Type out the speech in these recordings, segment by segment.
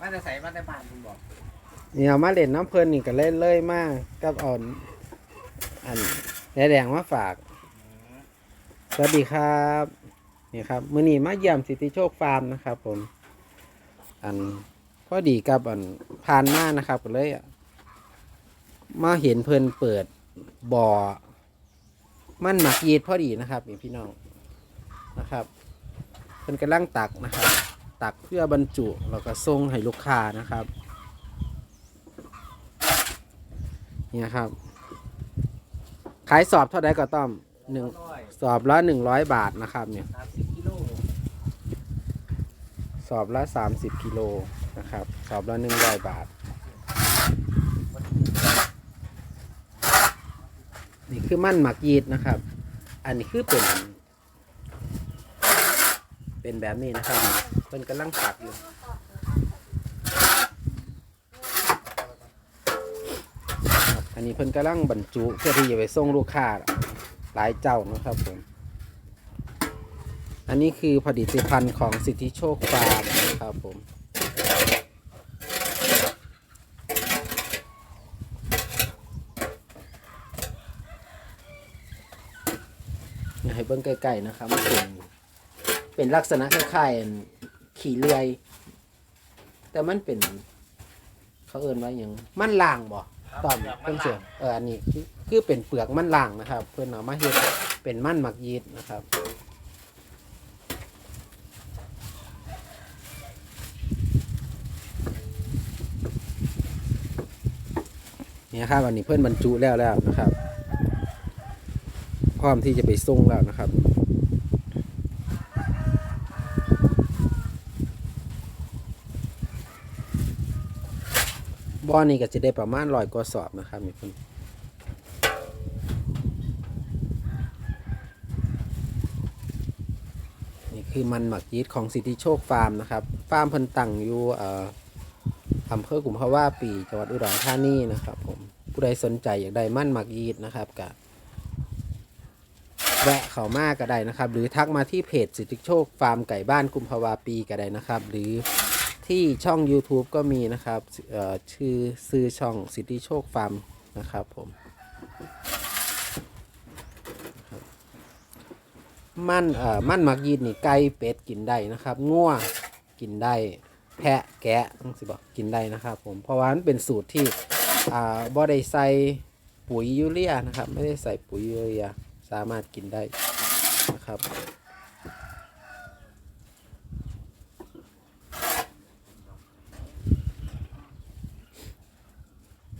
มาแต่ใส่มาแต่บ้านคุณบอกนี่เอามาเล่นน้ำเพลินนี่ก็เล่นเลยมากกับเอ่อนอันแหนแดงมาฝาก สวัสดีครับนี่ครับมื่อนี้มาเยี่ยมสิทธิโชคฟาร์มนะครับ ผม อันพอดีกับอันผ่านมานะครับก็เลยอะมาเห็นเพิ่นเปิดบ่อ มันหมักยีดพอดีนะครับนี่พี่น้องนะครับ เพิ่นกำลังตักนะครับ ตักเพื่อบรรจุแล้วก็ส่งให้ลูกค้านะครับ เนี่ยครับ ขายสอบเท่าไดก็ต้อมหนึ่งสอบละหนึ่งร้อยบาทนะครับ เนี่ยสามสิบกิโลสอบละสามสิบกิโลนะครับ สอบละหนึ่งร้อยบาท นี่คือมั่นหมักยีดนะครับ อันนี้คือเป็นเป็นแบบนี้นะครับ เป็นกำลังตักอยู่ครับอันนี้เพิ่นกำลังบรรจุเพื่อที่จะไปส่งลูกค้าหลายเจ้านะครับผม อันนี้คือผลิตภัณฑ์ของสิทธิโชคฟาร์มนะครับผมให้เบิ้งใกล้ๆนะครับมันเป็นเป็นลักษณะคล้ายๆอัน ขี่เลื่อย แต่มันเป็น เขาเอิ้นว่าอย่างมันล่างบ่ตอมเพิ่นเสียเอออันนี้คือคือเป็นเปลือกมันล่างนะครับ เพิ่นเอามาเฮ็ดเป็นมันหมักยีดนะครับเนี่ยครับอันนี้เพื่อนบรรจุแล้วแล้วนะครับ พร้อมที่จะไปส่งแล้วนะครับ บ่อนี้ก็จะได้ประมาณร้อยกว่าสอบนะครับนี่เพิ่นนี่คือมันหมักยีสต์ของสิทธิโชคฟาร์มนะครับ ฟาร์มเพิ่นตั้งอยู่เอ่ออำเภอกุมภาวะปีจังหวัดอุดรธานีนะครับผมผู้ใดสนใจอยากได้มันหมักยีดนะครับกะแวะเข้ามาก็ได้นะครับ หรือทักมาที่เพจสิทธิโชคฟาร์มไก่บ้านกุมภาวะปีก็ได้นะครับ หรือ ที่ช่อง YouTube ก็มีนะครับชื่อซื้อช่องสิทธิโชคฟาร์มนะครับผมมันเอ่อมันหมักยีดนี่ไก่เป็ดกินได้นะครับง่วกินได้แพะแกะต้องสิบอกกินได้นะครับผมเพราะว่ามันเป็นสูตรที่อ่าบ่ได้ใส่ปุ๋ยยูเรียนะครับ ไม่ได้ใส่ปุ๋ยยูเรียสามารถกินได้นะครับ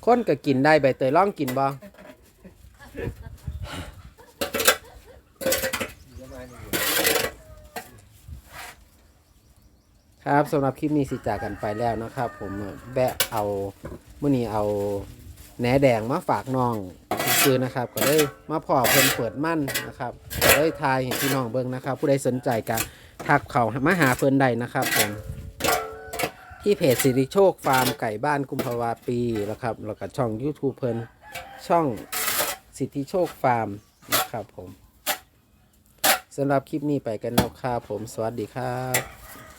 คนก็กินได้ใบเตยล่องกินบ่ครับสำหรับคลิปนี้สิจากกันไปแล้วนะครับ ผมแบะเอาเมื่อนี้เอาแหนแดงมาฝากน้องซื้อนะครับ ก็เลยมาพอเพิ่นเปิดมั่นนะครับก็เลยทายเห็นพี่น้องเบิ่งนะครับ ผู้ใดสนใจก็ทักเขามาหาเพิ่นได้นะครับผม ที่เพจสิริโชคฟาร์มไก่บ้านกุมภาวาปีนะครับแล้วก็ช่อง YouTube เพิ่นช่องสิทธิโชคฟาร์มนะครับผมสำหรับคลิปนี้ไปกันแล้วครับผม สวัสดีครับ